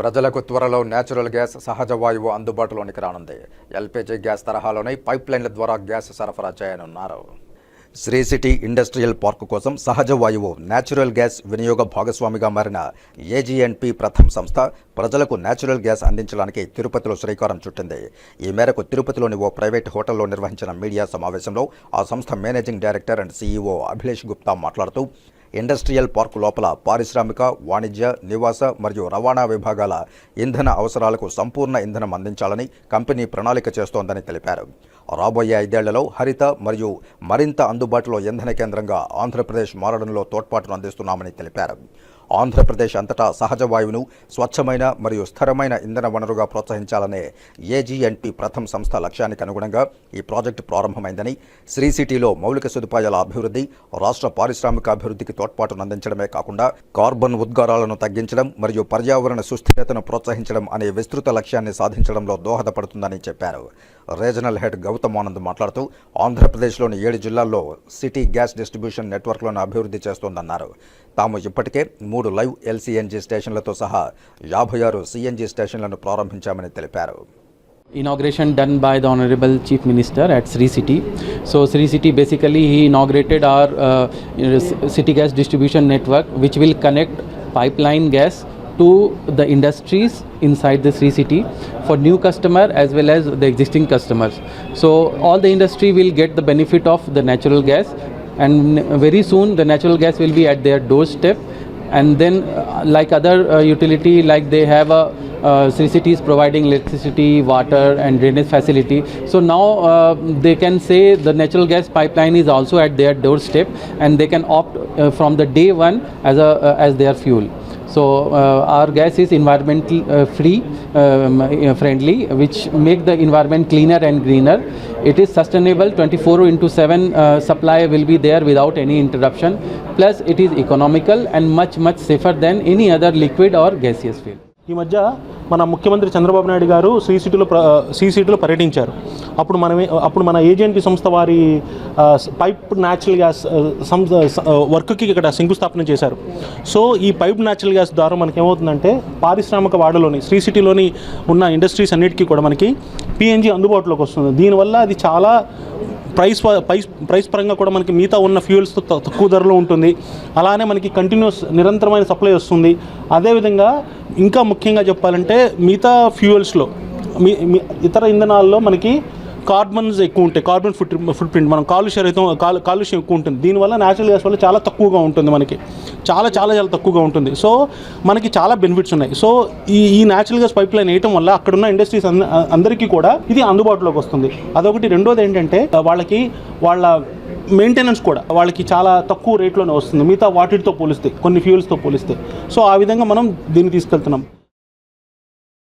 ప్రజలకు త్వరలో natural gas సహజ వాయువు అందుబాటులోనికి రానుంది. ఎల్పిజి గ్యాస్ తరహాలోనే పైప్ లైన్ల ద్వారా గ్యాస్ సరఫరా చేయనున్నారు. శ్రీ సిటీ ఇండస్ట్రియల్ పార్క్ కోసం సహజ వాయువు నేచురల్ గ్యాస్ వినియోగ భాగస్వామిగా మారిన ఏజీఎన్పి ప్రథమ్ సంస్థ ప్రజలకు నేచురల్ గ్యాస్ అందించడానికి తిరుపతిలో శ్రీకారం చుట్టింది. ఈ మేరకు తిరుపతిలోని ఓ ప్రైవేట్ హోటల్లో నిర్వహించిన మీడియా సమావేశంలో ఆ సంస్థ managing director and CEO Abhilesh Gupta మాట్లాడుతూ ఇండస్ట్రియల్ పార్క్ లోపల పారిశ్రామిక వాణిజ్య నివాస మరియు రవాణా విభాగాల ఇంధన అవసరాలకు సంపూర్ణ ఇంధనం అందించాలని కంపెనీ ప్రణాళిక చేస్తోందని తెలిపారు. రాబోయే ఐదేళ్ళలో హరిత మరియు మరింత అందుబాటులో ఇంధన కేంద్రంగా ఆంధ్రప్రదేశ్ మారడంలో తోడ్పాటును అందిస్తున్నామని తెలిపారు. ఆంధ్రప్రదేశ్ అంతటా సహజ వాయువును స్వచ్ఛమైన మరియు స్థిరమైన ఇంధన వనరుగా ప్రోత్సహించాలనే ఏజీఎన్పి ప్రథమ సంస్థ లక్ష్యానికి అనుగుణంగా ఈ ప్రాజెక్టు ప్రారంభమైందని శ్రీ సిటీలో మౌలిక సదుపాయాల అభివృద్ధి రాష్ట్ర పారిశ్రామిక అభివృద్ధికి తోడ్పాటును అందించడమే కాకుండా కార్బన్ ఉద్గారాలను తగ్గించడం మరియు పర్యావరణ సుస్థిరతను ప్రోత్సహించడం అనే విస్తృత లక్ష్యాన్ని సాధించడంలో దోహదపడుతుందని చెప్పారు. రీజనల్ హెడ్ గౌతమ్ ఆనంద్ మాట్లాడుతూ ఆంధ్రప్రదేశ్లోని ఏడు జిల్లాల్లో సిటీ గ్యాస్ డిస్ట్రిబ్యూషన్ నెట్వర్క్లను అభివృద్ధి చేస్తోందన్నారు. తాము ఇప్పటికే మూడు లైవ్ ఎల్సీఎన్జీ స్టేషన్లతో సహా యాభై ఆరు సిఎన్జీ స్టేషన్లను ప్రారంభించామని తెలిపారు inauguration done by the honorable chief minister at sri city so sri city basically he inaugurated our uh, you know, c- city gas distribution network which will connect pipeline gas to the industries inside the sri city for new customer as well as the existing customers so all the industry will get the benefit of the natural gas and very soon the natural gas will be at their doorstep and then uh, like other uh, utility like they have a uh, City is providing electricity water and drainage facility. So now uh, they can say the natural gas pipeline is also at their doorstep and they can opt uh, from the day one as a uh, as their fuel so uh, our gas is environmental uh, free, um, uh, friendly, which make the environment cleaner and greener. It is sustainable 24 into 7 supply will be there without any interruption. Plus it is economical and much much safer than any other liquid or gaseous fuel. మన ముఖ్యమంత్రి చంద్రబాబు నాయుడు గారు శ్రీ సిటీలో శ్రీ సిటీలో పర్యటించారు. అప్పుడు మనమే అప్పుడు మన ఏజెన్పీ సంస్థ వారి పైప్ న్యాచురల్ గ్యాస్ సంస్థ వర్క్కి ఇక్కడ శంకుస్థాపన చేశారు. సో ఈ పైప్ న్యాచురల్ గ్యాస్ ద్వారా మనకి ఏమవుతుందంటే పారిశ్రామిక వాడలోని శ్రీ సిటీలోని ఉన్న ఇండస్ట్రీస్ అన్నిటికీ కూడా మనకి పిఎన్జి అందుబాటులోకి వస్తుంది. దీనివల్ల అది చాలా ప్రైస్ ప- ప్రైస్ ప్రైస్ పరంగా కూడా మనకి మిగతా ఉన్న ఫ్యూయల్స్తో తక్కువ ధరలో ఉంటుంది. అలానే మనకి కంటిన్యూస్ నిరంతరమైన సప్లై వస్తుంది. అదేవిధంగా ఇంకా ముఖ్యంగా చెప్పాలంటే మిగతా ఫ్యూయల్స్లో మీ- ఇతర ఇంధనాల్లో మనకి కార్బన్స్ ఎక్కువ ఉంటాయి. కార్బన్ ఫుట్ ఫుట్ ప్రింట్ మనం కాలుష్య రహితం కాలు కాలుష్యం ఎక్కువ ఉంటుంది. దీనివల్ల న్యాచురల్ గ్యాస్ వల్ల చాలా తక్కువగా ఉంటుంది మనకి. చాలా చాలా చాలా తక్కువగా ఉంటుంది. సో మనకి చాలా బెనిఫిట్స్ ఉన్నాయి. సో ఈ ఈ న్యాచురల్ గ్యాస్ పైప్ లైన్ వేయటం వల్ల అక్కడున్న ఇండస్ట్రీస్ అందరికీ కూడా ఇది అందుబాటులోకి వస్తుంది. అదొకటి. రెండోది ఏంటంటే వాళ్ళకి వాళ్ళ మెయింటెనెన్స్ కూడా వాళ్ళకి చాలా తక్కువ రేట్లోనే వస్తుంది. మిగతా వాటితో పోలిస్తే కొన్ని ఫ్యూల్స్తో పోలిస్తే. సో ఆ విధంగా మనం దీన్ని తీసుకెళ్తున్నాం.